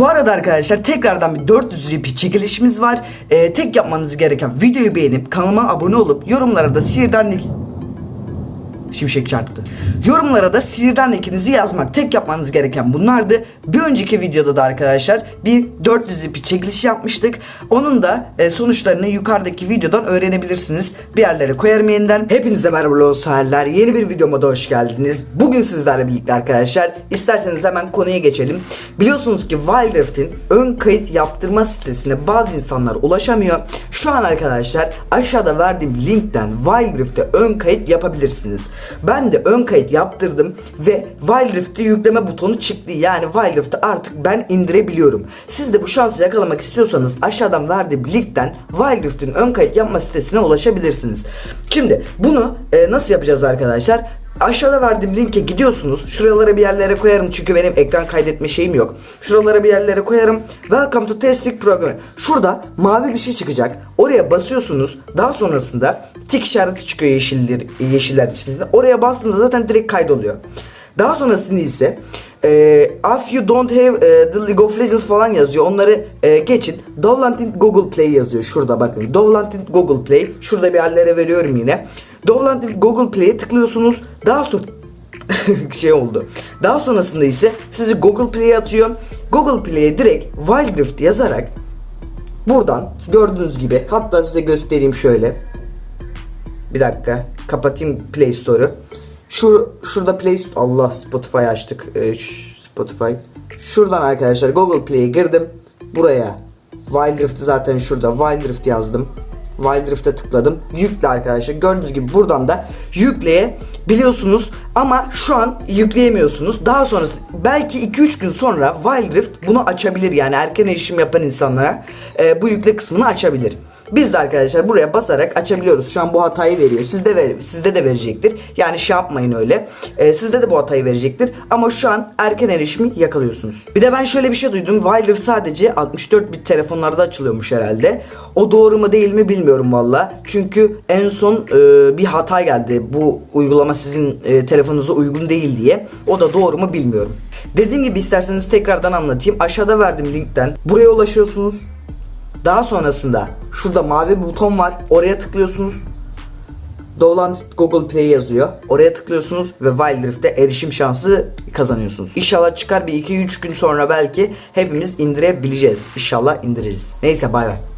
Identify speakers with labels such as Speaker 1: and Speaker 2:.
Speaker 1: Bu arada arkadaşlar tekrardan bir 400 RP çekilişimiz var. Ee, tek yapmanız gereken videoyu beğenip kanalıma abone olup yorumlara da sihirden Şimşek çarptı. Yorumlara da sihirden ekinizi yazmak. Tek yapmanız gereken bunlardı. Bir önceki videoda da arkadaşlar bir 400 ipi çekiliş yapmıştık. Onun da e, sonuçlarını yukarıdaki videodan öğrenebilirsiniz. Bir yerlere koyarım yeniden. Hepinize merhaba olsalar. Yeni bir videoma da hoş geldiniz. Bugün sizlerle birlikte arkadaşlar. İsterseniz hemen konuya geçelim. Biliyorsunuz ki Wild Rift'in ön kayıt yaptırma sitesine bazı insanlar ulaşamıyor. Şu an arkadaşlar aşağıda verdiğim linkten Wild Rift'e ön kayıt yapabilirsiniz. Ben de ön kayıt yaptırdım ve Wild Rift'te yükleme butonu çıktı. Yani Wild Rift'i artık ben indirebiliyorum. Siz de bu şansı yakalamak istiyorsanız aşağıdan verdiğim linkten Wild Rift'in ön kayıt yapma sitesine ulaşabilirsiniz. Şimdi bunu e, nasıl yapacağız arkadaşlar? Aşağıda verdiğim linke gidiyorsunuz. Şuralara bir yerlere koyarım çünkü benim ekran kaydetme şeyim yok. Şuralara bir yerlere koyarım. Welcome to Testing Program. Şurada mavi bir şey çıkacak. Oraya basıyorsunuz. Daha sonrasında tik işareti çıkıyor yeşiller, yeşiller içinde. Oraya bastığınızda zaten direkt kaydoluyor. Daha sonrasında ise e, if you don't have e, the League of Legends falan yazıyor. Onları e, geçin. Download in Google Play yazıyor. Şurada bakın. Download in Google Play. Şurada bir yerlere veriyorum yine. Download in Google Play'e tıklıyorsunuz. Daha sonra şey oldu. Daha sonrasında ise sizi Google Play'e atıyor. Google Play'e direkt Wild Rift yazarak buradan gördüğünüz gibi hatta size göstereyim şöyle. Bir dakika kapatayım Play Store'u. Şu şurada Play Allah Spotify açtık. Ee, Spotify. Şuradan arkadaşlar Google Play'e girdim. Buraya Wild Rift'i zaten şurada Wild Rift yazdım. Wild Rift'e tıkladım. Yükle arkadaşlar. Gördüğünüz gibi buradan da yükleyebiliyorsunuz. Ama şu an yükleyemiyorsunuz. Daha sonrası belki 2-3 gün sonra Wild Rift bunu açabilir. Yani erken erişim yapan insanlara e, bu yükle kısmını açabilir. Biz de arkadaşlar buraya basarak açabiliyoruz. Şu an bu hatayı veriyor. Sizde ver, sizde de verecektir. Yani şey yapmayın öyle. Ee, sizde de bu hatayı verecektir. Ama şu an erken erişimi yakalıyorsunuz. Bir de ben şöyle bir şey duydum. Wilder sadece 64 bit telefonlarda açılıyormuş herhalde. O doğru mu değil mi bilmiyorum valla. Çünkü en son e, bir hata geldi. Bu uygulama sizin e, telefonunuza uygun değil diye. O da doğru mu bilmiyorum. Dediğim gibi isterseniz tekrardan anlatayım. Aşağıda verdiğim linkten buraya ulaşıyorsunuz. Daha sonrasında şurada mavi buton var. Oraya tıklıyorsunuz. Dolan Google Play yazıyor. Oraya tıklıyorsunuz ve Wild Rift'e erişim şansı kazanıyorsunuz. İnşallah çıkar bir 2-3 gün sonra belki hepimiz indirebileceğiz. İnşallah indiririz. Neyse bay bay.